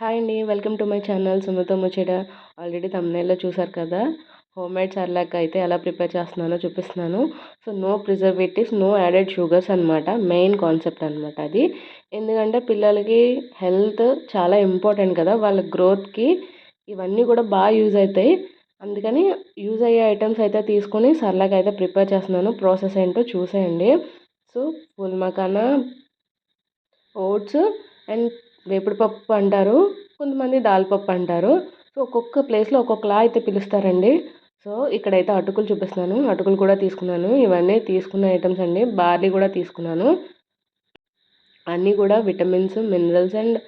Hi అండి welcome to my channel సుమతో ముచ్చట ఆల్రెడీ తమ్నేల్లో చూసారు కదా? హోమ్ మేడ్ సర్లాక్ అయితే ఎలా ప్రిపేర్ చేస్తున్నానో చూపిస్తున్నాను. So no preservatives no added sugars అనమాట మెయిన్ కాన్సెప్ట్ అనమాట అది. ఎందుకంటే పిల్లలకి హెల్త్ చాలా ఇంపార్టెంట్ కదా. వాళ్ళ గ్రోత్కి ఇవన్నీ కూడా బాగా యూజ్ అవుతాయి. అందుకని యూజ్ అయ్యే ఐటమ్స్ అయితే తీసుకొని సర్లాక్ అయితే ప్రిపేర్ చేస్తున్నాను. ప్రాసెస్ ఏంటో చూసేయండి. So phool makhana oats and వేపుడు పప్పు అంటారు కొంతమంది దాల్ పప్పు అంటారు. సో ఒక్కొక్క ప్లేస్లో ఒక్కొక్కలా అయితే పిలుస్తారండి. సో ఇక్కడైతే అటుకులు చూపిస్తున్నాను అటుకులు కూడా తీసుకున్నాను. ఇవన్నీ తీసుకున్న ఐటమ్స్ అండి. బార్లీ కూడా తీసుకున్నాను. అన్నీ కూడా విటమిన్స్ మినరల్స్ అండ్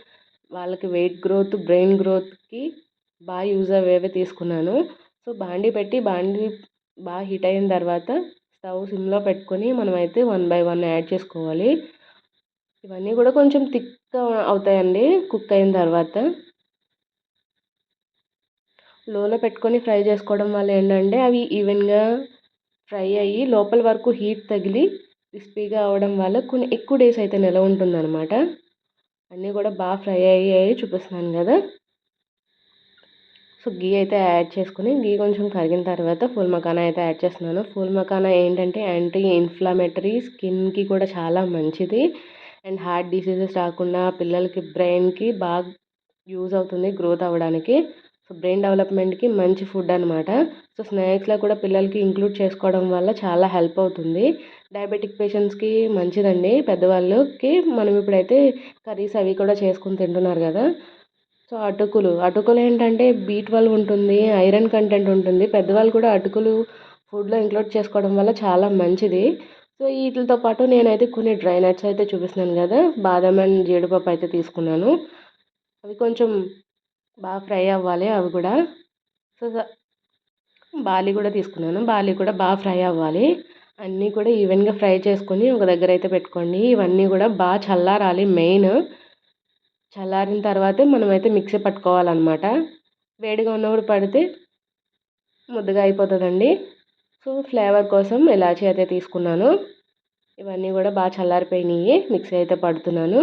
వాళ్ళకి వెయిట్ గ్రోత్ బ్రెయిన్ గ్రోత్కి బాగా యూజ్ అయ్యేవి తీసుకున్నాను. సో బాండీ పెట్టి బాండీ బాగా హీట్ అయిన తర్వాత స్టవ్ సిమ్లో పెట్టుకొని మనమైతే వన్ బై వన్ యాడ్ చేసుకోవాలి. ఇవన్నీ కూడా కొంచెం థిక్ అవుతాయండి. కుక్ అయిన తర్వాత లోలో పెట్టుకొని ఫ్రై చేసుకోవడం వల్ల ఏంటంటే అవి ఈవెన్గా ఫ్రై అయ్యి లోపల వరకు హీట్ తగిలి క్రిస్పీగా అవడం వల్ల కొన్ని ఎక్కువ డేస్ అయితే నిలవ ఉంటుందన్నమాట. అన్నీ కూడా బాగా ఫ్రై అయ్యాయి చూపిస్తున్నాను కదా. సో గీ అయితే యాడ్ చేసుకుని గీ కొంచెం కరిగిన తర్వాత ఫుల్ మకానా అయితే యాడ్ చేస్తున్నాను. ఫుల్ మకానా ఏంటంటే యాంటీ ఇన్ఫ్లమేటరీ స్కిన్కి కూడా చాలా మంచిది. అండ్ హార్ట్ డిసీజెస్ రాకుండా పిల్లలకి బ్రెయిన్కి బాగా యూజ్ అవుతుంది గ్రోత్ అవ్వడానికి. సో బ్రెయిన్ డెవలప్మెంట్కి మంచి ఫుడ్ అనమాట సో స్నాక్స్లో కూడా పిల్లలకి ఇంక్లూడ్ చేసుకోవడం వల్ల చాలా హెల్ప్ అవుతుంది. డయాబెటిక్ పేషెంట్స్కి మంచిదండి. పెద్దవాళ్ళకి మనం ఇప్పుడైతే కర్రీస్ అవి కూడా చేసుకుని తింటున్నారు కదా. సో అటుకులు. అటుకులు ఏంటంటే బీ ట్వెల్వ్ ఉంటుంది ఐరన్ కంటెంట్ ఉంటుంది. పెద్దవాళ్ళు కూడా అటుకులు ఫుడ్లో ఇంక్లూడ్ చేసుకోవడం వల్ల చాలా మంచిది. సో వీటితో పాటు నేనైతే కొన్ని డ్రై నట్స్ అయితే చూపిస్తున్నాను కదా బాదం అండ్ జీడిపప్పు అయితే తీసుకున్నాను. అవి కొంచెం బాగా ఫ్రై అవ్వాలి అవి కూడా. సో బాలి కూడా తీసుకున్నాను. బాలి కూడా బాగా ఫ్రై అవ్వాలి. అన్నీ కూడా ఈవెన్గా ఫ్రై చేసుకొని ఒక దగ్గర అయితే పెట్టుకోండి. ఇవన్నీ కూడా బాగా చల్లారాలి మెయిన్. చల్లారిన తర్వాతే మనమైతే మిక్సీ పట్టుకోవాలన్నమాట. వేడిగా ఉన్నప్పుడు పడితే ముద్దగా అయిపోతుందండి. సో ఫ్లేవర్ కోసం ఇలాచీ అయితే తీసుకున్నాను. ఇవన్నీ కూడా బాగా చల్లారిపోయినాయి. మిక్సీ అయితే పడుతున్నాను.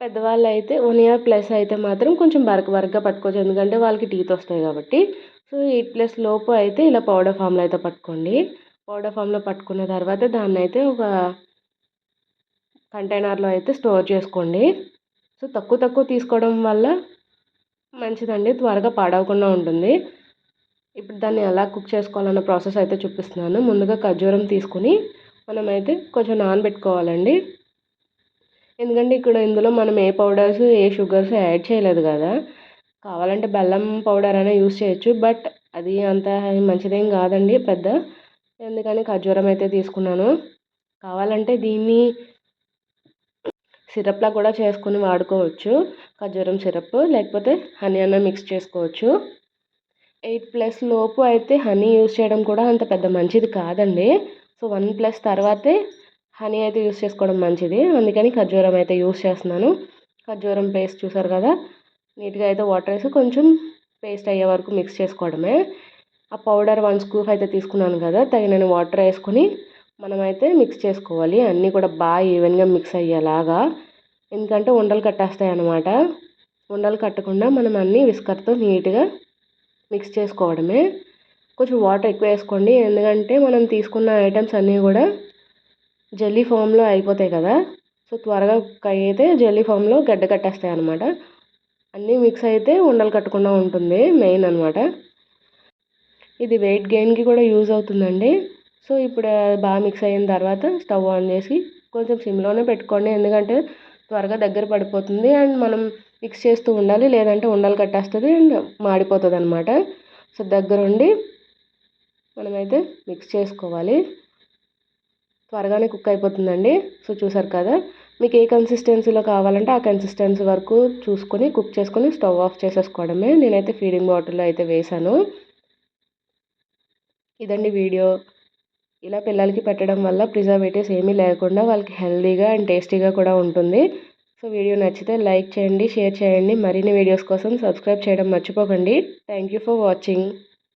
పెద్దవాళ్ళు అయితే వన్ ఇయర్ ప్లస్ అయితే మాత్రం కొంచెం బరక బరకగా పట్టుకోవచ్చు. ఎందుకంటే వాళ్ళకి టీత్ వస్తాయి కాబట్టి. సో ఎయిట్ ప్లస్ లోపు అయితే ఇలా పౌడర్ ఫామ్లో అయితే పట్టుకోండి. పౌడర్ ఫామ్లో పట్టుకున్న తర్వాత దాన్ని అయితే ఒక కంటైనర్లో అయితే స్టోర్ చేసుకోండి. సో తక్కువ తక్కువ తీసుకోవడం వల్ల మంచిదండి. త్వరగా పాడవకుండా ఉంటుంది. ఇప్పుడు దాన్ని ఎలా కుక్ చేసుకోవాలన్న ప్రాసెస్ అయితే చూపిస్తున్నాను. ముందుగా ఖర్జూరం తీసుకుని మనమైతే కొంచెం నానబెట్టుకోవాలండి. ఎందుకంటే ఇక్కడ ఇందులో మనం ఏ పౌడర్స్ ఏ షుగర్స్ యాడ్ చేయలేదు కదా. కావాలంటే బెల్లం పౌడర్ అయినా యూస్ చేయొచ్చు. బట్ అది అంత మంచిదేం కాదండి పెద్ద. ఎందుకని ఖర్జూరం అయితే తీసుకున్నాను. కావాలంటే దీన్ని సిరప్లా కూడా చేసుకొని వాడుకోవచ్చు. ఖర్జూరం సిరప్ లేకపోతే హనీ అన్న మిక్స్ చేసుకోవచ్చు. ఎయిట్ ప్లస్ లోపు అయితే హనీ యూస్ చేయడం కూడా అంత పెద్ద మంచిది కాదండి. సో వన్ ప్లస్ తర్వాతే హనీ అయితే యూస్ చేసుకోవడం మంచిది. అందుకని ఖర్జూరం అయితే యూస్ చేస్తున్నాను. ఖర్జూరం పేస్ట్ చూసారు కదా? నీట్గా అయితే వాటర్ వేసి కొంచెం పేస్ట్ అయ్యే వరకు మిక్స్ చేసుకోవడమే. ఆ పౌడర్ వన్ స్కూప్ అయితే తీసుకున్నాను కదా? తగినన్ని వాటర్ వేసుకొని మనమైతే మిక్స్ చేసుకోవాలి. అన్నీ కూడా బాగా ఈవెన్గా మిక్స్ అయ్యేలాగా. ఎందుకంటే ఉండలు కట్టేస్తాయి అన్నమాట ఉండలు కట్టకుండా మనం అన్నీ విస్కర్తో నీట్గా మిక్స్ చేసుకోవడమే. కొంచెం వాటర్ ఎక్కువ వేసుకోండి. ఎందుకంటే మనం తీసుకున్న ఐటమ్స్ అన్నీ కూడా జెల్లీ ఫామ్లో అయిపోతాయి కదా. సో త్వరగా కుక్ అయితే జెల్లీ ఫామ్లో గడ్డ కట్టేస్తాయి అనమాట అన్నీ మిక్స్ అయితే ఉండలు కట్టకుండా ఉంటుంది మెయిన్ అనమాట ఇది వెయిట్ గెయిన్కి కూడా యూజ్ అవుతుందండి. సో ఇప్పుడు బాగా మిక్స్ అయిన తర్వాత స్టవ్ ఆన్ చేసి కొంచెం సిమ్లోనే పెట్టుకోండి. ఎందుకంటే త్వరగా దగ్గర పడిపోతుంది అండ్ మనం మిక్స్ చేస్తూ ఉండాలి. లేదంటే ఉండలు కట్టేస్తుంది అండ్ మాడిపోతుంది అనమాట సో దగ్గరుండి మనమైతే మిక్స్ చేసుకోవాలి. త్వరగానే కుక్ అయిపోతుందండి. సో చూసారు కదా? మీకు ఏ కన్సిస్టెన్సీలో కావాలంటే ఆ కన్సిస్టెన్సీ వరకు చూసుకొని కుక్ చేసుకొని స్టవ్ ఆఫ్ చేసేసుకోవడమే. నేనైతే ఫీడింగ్ బాటిల్లో అయితే వేసాను. ఇదండి వీడియో. ఇలా పిల్లలకి పెట్టడం వల్ల ప్రిజర్వేటివ్స్ ఏమీ లేకుండా వాళ్ళకి హెల్దీగా అండ్ టేస్టీగా కూడా ఉంటుంది. సో వీడియో నచ్చితే లైక్ చేయండి షేర్ చేయండి. మరిన్ని వీడియోస్ కోసం సబ్స్క్రైబ్ చేయడం మర్చిపోకండి. Thank you for watching